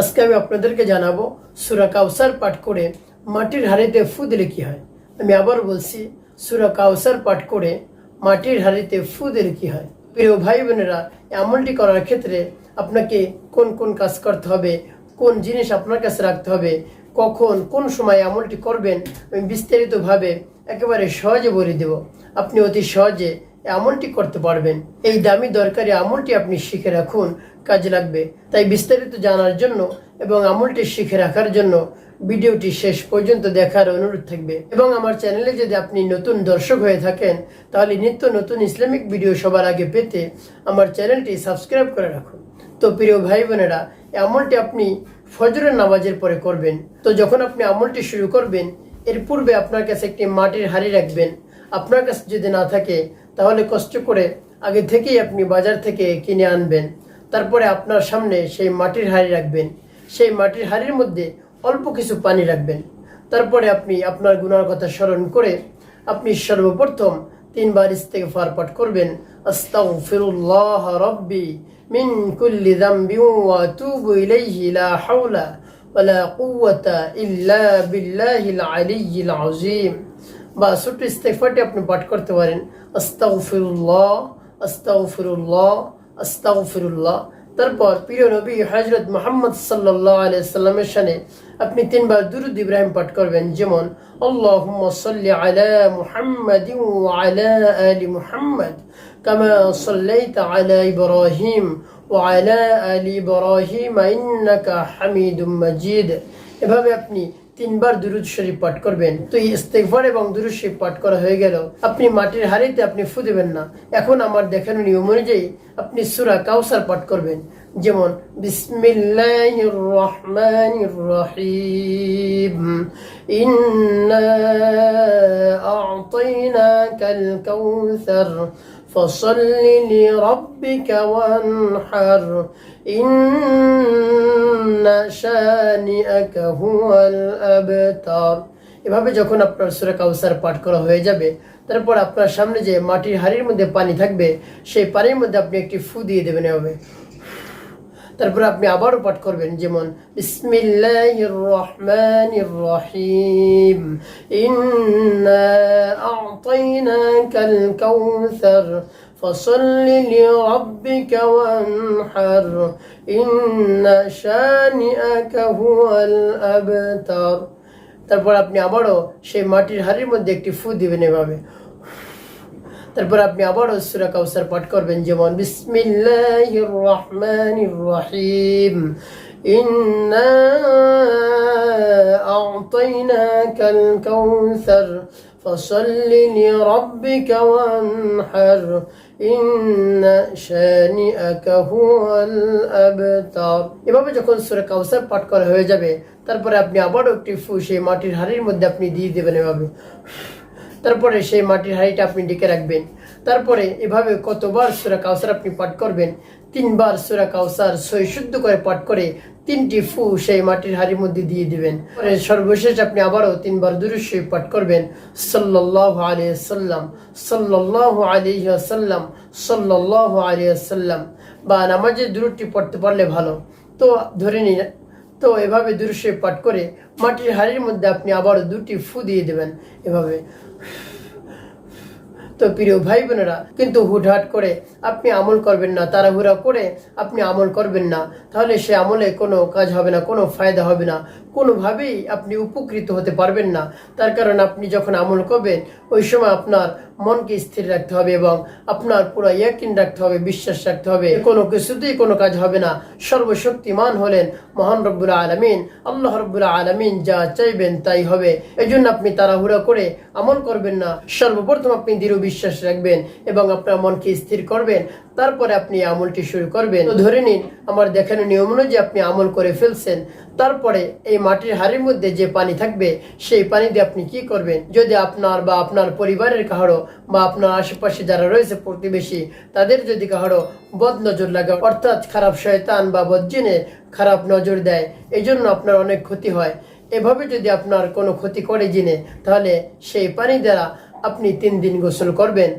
আজকে আমি আপনাদেরকে জানাব সুরা কাউসার পাঠ করে মাটির হাড়িতে ফু দিলে কি হয়? আমি আবার বলছি, সুরা কাউসার পাঠ করে মাটির হাড়িতে ফু দিলে কি হয়? প্রিয় ভাই বোনেরা এই আমলটি করার ক্ষেত্রে আপনাকে কোন কোন কাজ করতে হবে, কোন জিনিস আপনার কাছে রাখতে হবে, কখন, কোন সময় আমলটি করবেন, আমি বিস্তারিতভাবে একেবারে সহজে বলে দেব। আপনি অতি সহজে আমলটি করতে পারবেন। এই দামি দরকারি আমলটি আপনি শিখে রাখুন, কাজে লাগবে। তাই বিস্তারিত জানার জন্য এবং আমলটি শিখে রাখার জন্য ভিডিওটি শেষ পর্যন্ত দেখার অনুরোধ থাকবে। এবং আমার চ্যানেলে যদি আপনি নতুন দর্শক হয়ে থাকেন, তাহলে নিত্য নতুন ইসলামিক ভিডিও সবার আগে পেতে আমার চ্যানেলটি সাবস্ক্রাইব করে রাখুন। তো প্রিয় ভাই বোনেরা আমলটি আপনি ফজরের নামাজের পরে করবেন। তো যখন আপনি আমলটি শুরু করবেন, এর পূর্বে আপনার কাছে একটি মাটির হাড়ি রাখবেন। আপনার কাছে যদি না থাকে তাহলে কষ্ট করে আগে থেকেই আপনি বাজার থেকে কিনে আনবেন। তারপরে আপনার সামনে সেই মাটির হাড়ি রাখবেন। সেই মাটির হাড়ির মধ্যে অল্প কিছু পানি রাখবেন। তারপরে আপনি আপনার গুনার কথা স্মরণ করে আপনি সর্বপ্রথম তিনবার ইস্তেগফার পাঠ করবেন। আস্তাগফিরুল্লাহ বা ছোট্ট ইস্তেগফারটি আপনি পাঠ করতে পারেন আস্তাগফিরুল্লাহ আস্তাগফিরুল্লাহ আস্তাগফিরুল্লাহ তারপর প্রিয় নবী হজরত মোহাম্মদ সাল্লাহ আলাইসাল্লামের সানে আপনি তিনবার দুরুদ ইব্রাহিম পাঠ করবেন যেমন اللهم صل على محمد وعلى آل محمد كما صليت على إبراهيم وعلى آل إبراهيم إنك حميد مجيد এভাবে আপনি তিনবার দুরুদ শরীফ পাঠ করবেন। তো এই ইস্তেগফার এবং দুরুদ শরীফ পাঠ করা হয়ে গেল। আপনি মাটির হাড়িতে আপনি ফু দেবেন না। এখন আমার দেখানো নিয়ম অনুযায়ী আপনি সূরা কাউসার পাঠ করবেন। যেমন বিসমিল্লাহির রহমানির রহিম فصل لربك وانحر إن شانئك هو الأبتر এভাবে যখন আপনার সুরা কাউসার পাঠ করা হয়ে যাবে তারপর আপনার সামনে যে মাটির হাড়ির মধ্যে পানি থাকবে সেই পানির মধ্যে আপনি একটি ফু দিয়ে দেবেন এভাবে তারপর আপনি আবারও পাঠ করবেন যেমন বিসমিল্লাহির রহমানির রহিম ইন্না আ'তাইনাকাল কাউসার فصل لربك وانحر إن شانئك هو الأبتر তারপর আপনি আবারও সেই মাটির হাড়ির মধ্যে একটি ফু দিবেন এভাবে তারপর আপনি আবারও সুরা কাউসার পাঠ করবেন যেমন বিসমিল্লাহির রহমানির রহিম ইন্না আ'তাইনাকাল কাউসার فصل لربك وانحر إن شانئك هو الأبتر এভাবে যখন সূরা কাউসার পাঠ করা হয়ে যাবে তারপরে আপনি আবারও একটি ফু সেই মাটির হাড়ির মধ্যে আপনি দিয়ে দেবেন এভাবে তারপরে সেই মাটির হাঁড়িটা আপনি ডেকে রাখবেন তারপরে এভাবে কতবার সুরা কাউসার আপনি পাঠ করবেন? তিনবার সুরা কাউসার সই শুদ্ধ করে পাঠ করে তিনটি ফু সেই মাটির হাড়ির মধ্যে দিয়ে দিবেন। সর্বশেষ আপনি আবারও তিনবার দুরুশ্বই পাঠ করবেন। সাল্লাহ আলিয়া সাল্লাম সাল্লাহ আলিয়া সাল্লাম সাল্লাহ আলিয়া সাল্লাম বা নামাজের দূরটি পড়তে পারলে ভালো। তো ধরে নিন, তো এভাবে দুরুশ্বই পাঠ করে মাটির হাড়ির মধ্যে আপনি আবারও দুটি ফু দিয়ে দেবেন। এভাবে। তো প্রিয় ভাই বোনেরা, কিন্তু হুটহাট করে আপনি আমল করবেন না, তাড়াহুড়া করে আপনি আমল করবেন না, তাহলে সে আমলে কোনো কাজ হবে না, কোনো ফায়দা হবে না। কোনোভাবেই আপনি উপকৃত হতে পারবেন না। তার কারণ আপনি যখন আমল করবেন, ওই সময় আপনার মনকে স্থির রাখতে হবে এবং আপনার পুরো ইয়াকিন রাখতে হবে, বিশ্বাস রাখতে হবে। কোনো কিছুতেই কোনো কাজ হবে না। সর্বশক্তিমান হলেন মহান রব্বুল আলমিন। আল্লাহ রব্বুল আলমিন যা চাইবেন তাই হবে। এই জন্য আপনি তাড়াহুড়া করে আমল করবেন না। সর্বপ্রথম আপনি দৃঢ় বিশ্বাস রাখবেন এবং আপনার মনকে স্থির করবেন। তারপরে আপনি আমলটি শুরু করবেন। ধরে নিন, আমার দেখানো নিয়ম অনুযায়ী আপনি আমল করে ফেলছেন। তারপরে এই মাটির হাড়ির মধ্যে যে পানি থাকবে, সেই পানি দিয়ে আপনি কি করবেন? যদি আপনার বা আপনার পরিবারের কাহারো বা আপনার আশেপাশে যারা রয়েছে প্রতিবেশী, তাদের যদি কারও বদ নজর লাগে, অর্থাৎ খারাপ শয়তান বা বজ্জিনে খারাপ নজর দেয় এই জন্য আপনার অনেক ক্ষতি হয়। এভাবে যদি আপনার কোনো ক্ষতি করে জিনে, তাহলে সেই পানি দ্বারা আপনি তিন দিন গোসল করবেন,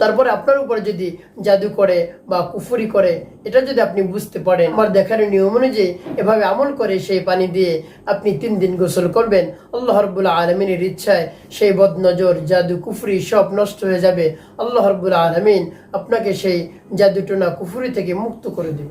তারপরে আপনার উপর যদি জাদু করে বা কুফুরি করে, এটা যদি আপনি বুঝতে পারেন, আমার দেখার নিয়ম অনুযায়ী এভাবে আমল করে সেই পানি দিয়ে আপনি তিন দিন গোসল করবেন, আল্লাহ রব্বুল্লাহ আলমিনের ইচ্ছায় সেই বদনজর, জাদু, কুফরি সব নষ্ট হয়ে যাবে, আল্লাহ রব্বুল্লাহ আলমিন আপনাকে সেই জাদুটোনা কুফুরি থেকে মুক্ত করে দেবে